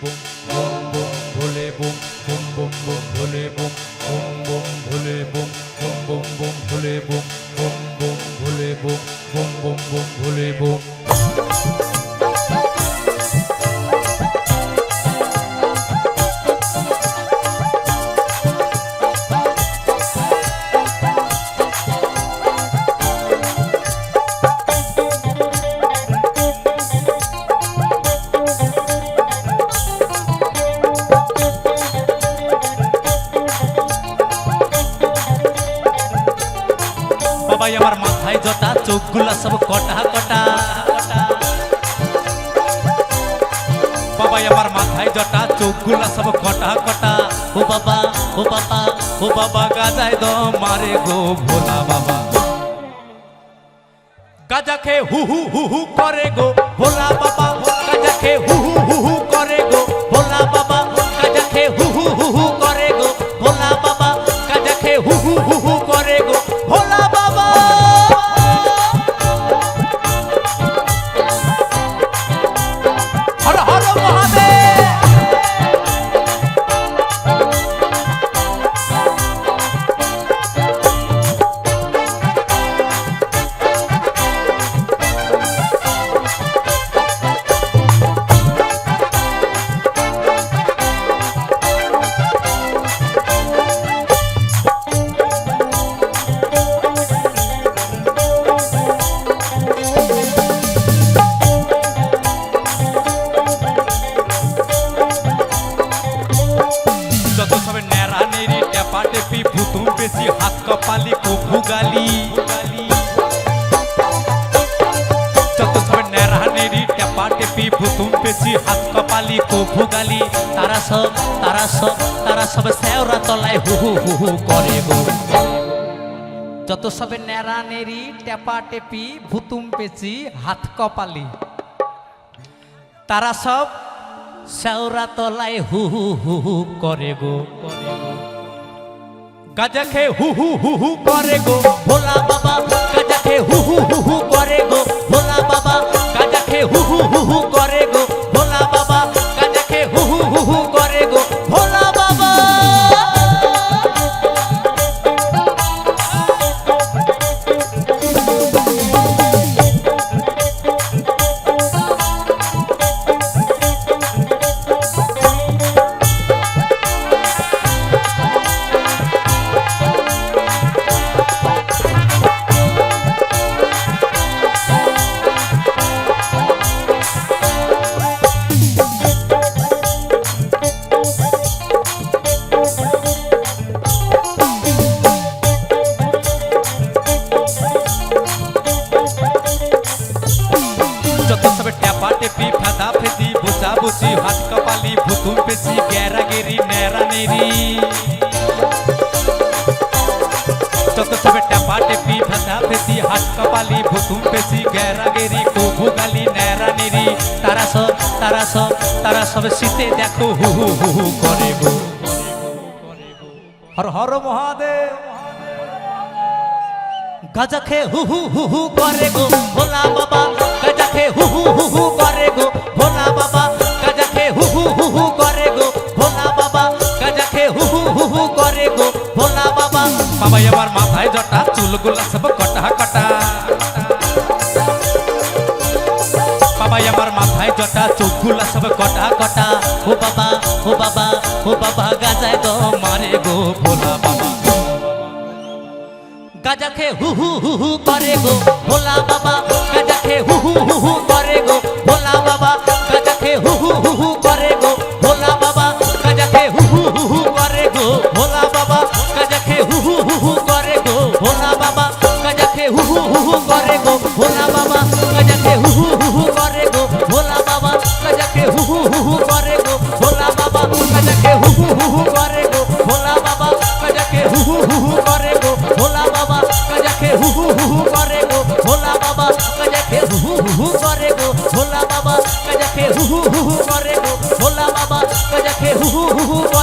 bom. বাবাই আমার মাথায় জটা চোখগুলা সব কটা কটা। বাবাই আমার মাথায় জটা চোখগুলা সব কটা কটা। ও বাবা ও বাবা ও বাবা, গাজায় দ মারে গো ভোলা বাবা। গাজা খেয়ে হু হু হু হু করে গো ভোলা বাবা। টেপা টেপি ভুতুম বেশি হাত কপালি কভু গালি। ভুতুম বেশি হাত কপালি গালি। তারা সব তারা সব তারা সব শ্যাওরা তলায় হু হু হু হু করে গো। যত সবে টেপা টেপি ভুতুম পেঁচি হাত কপালি। তারা সব শ্যাওরা তলায় হু হু হু হু করে গো। গাজা খেয়ে হু হু হু হু করে গো ভোলা বাবা গাজা খেয়ে হু হু হু হু করে গো ভোলা বুচা হাত কপালি ভুতুম পেছি গেরা গেরি নেরা নেরি যত সবে টেপা টেপি ফাদা ফেদি হাত কপালি ভুতুম পেছি গেরা গেরি কভু গালি নেরা নেরি তারা সব তারা সব তারা সব শীতে দেখো, হু হু হু হু, করে গো। হর হর মহাদেব, গাজা খে হু হু হু হু, করে গো। ভোলা বাবা। বাবা আমার মাথায় জটা, চুলগুলা সব কটা কটা। বাবা আমার মাথায় জটা চোখগুলা সব কটা কটা। ও বাবা ও বাবা ও বাবা, গাজায় তো মারে গো ভোলা বাবা। গাজা খে হু হু হু হু করে গো ভোলা বাবা। গাজা খে হু হু হু হু কে হু হু হু করে ভোলা বাবা হু হু হু